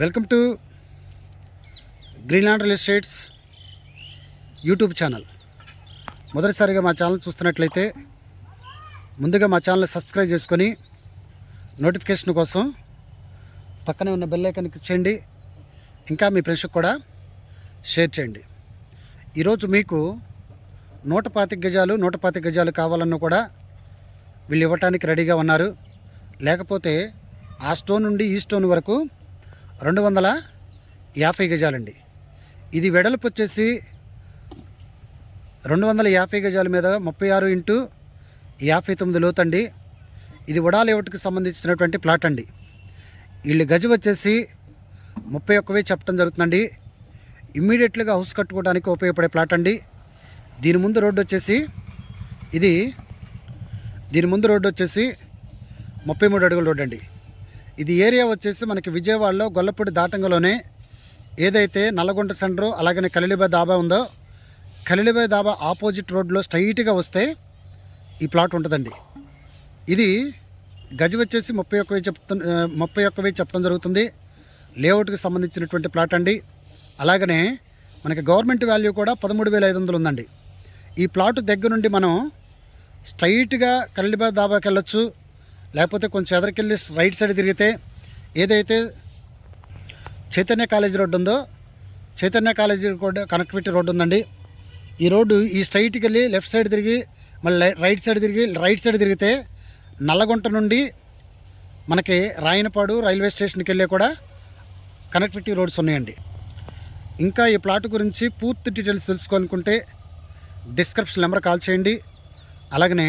Welcome to Greenland real estates YouTube channel. మొదటిసారిగా మా channel చూస్తున్నట్లయితే ముందుగా మా ఛానల్ సబ్స్క్రైబ్ చేసుకొని నోటిఫికేషన్ కోసం పక్కనే ఉన్న బెల్ ఐకాన్ క్లిక్ చేయండి. ఇంకా మీ ఫ్రెండ్స్కి కూడా షేర్ చేయండి. ఈరోజు మీకు నూట పాతిక గజాలు నూట పాతిక గజాలు కావాలన్నా కూడా వీళ్ళు ఇవ్వటానికి రెడీగా ఉన్నారు. లేకపోతే ఆ స్టోన్ నుండి ఈ స్టోన్ వరకు రెండు వందల యాభై గజాలండి. ఇది వెడల్పు వచ్చేసి రెండు వందల యాభై గజాల మీద ముప్పై ఆరు ఇంటూ యాభై తొమ్మిది లోతండి. ఇది వడా లేఅవుట్కి సంబంధించినటువంటి ప్లాట్ అండి. వీళ్ళు గజం వచ్చేసి ముప్పై ఒక్క వెయ్యి చెప్పడం జరుగుతుందండి. ఇమ్మీడియట్లీగా హౌస్ కట్టుకోవడానికి ఉపయోగపడే ప్లాట్ అండి. దీని ముందు రోడ్డు వచ్చేసి ఇది దీని ముందు రోడ్డు వచ్చేసి ముప్పై మూడు అడుగుల రోడ్డు అండి. ఇది ఏరియా వచ్చేసి మనకి విజయవాడలో గొల్లపూడి దాటంగలోనే ఏదైతే నల్లగొండ సెంటర్ అలాగనే కలిలిబాయ్ దాబా ఉందో కలిలిబాయ్ దాబా ఆపోజిట్ రోడ్లో స్ట్రైట్గా వస్తే ఈ ప్లాట్ ఉంటుందండి. ఇది గజి వచ్చేసి ముప్పై ఒక్క వెయ్యి చెప్తు ముప్పై ఒక్క వెయ్యి చెప్పడం జరుగుతుంది. లేఅవుట్కి సంబంధించినటువంటి ప్లాట్ అండి. అలాగనే మనకి గవర్నమెంట్ వాల్యూ కూడా పదమూడు వేల ఐదు వందలు ఉందండి. ఈ ప్లాట్ దగ్గర నుండి మనం స్ట్రైట్గా కలిలిబాయ్ దాబాకి వెళ్ళొచ్చు. లేకపోతే కొంచెం ఎదరికెళ్ళి రైట్ సైడ్ తిరిగితే ఏదైతే చైతన్య కాలేజీ రోడ్డు ఉందో Chaitanya college road connectivity road ఉందండి. ఈ రోడ్డు ఈ స్ట్రైట్కి వెళ్ళి లెఫ్ట్ సైడ్ తిరిగి మళ్ళీ రైట్ సైడ్ తిరిగి రైట్ సైడ్ తిరిగితే నల్లగుంట నుండి మనకి రాయనపాడు రైల్వే స్టేషన్కి వెళ్ళే కూడా కనెక్టివిటీ రోడ్స్ ఉన్నాయండి. ఇంకా ఈ ప్లాట్ గురించి పూర్తి డీటెయిల్స్ తెలుసుకోవాలనుకుంటే డిస్క్రిప్షన్ నెంబర్ కాల్ చేయండి. అలాగనే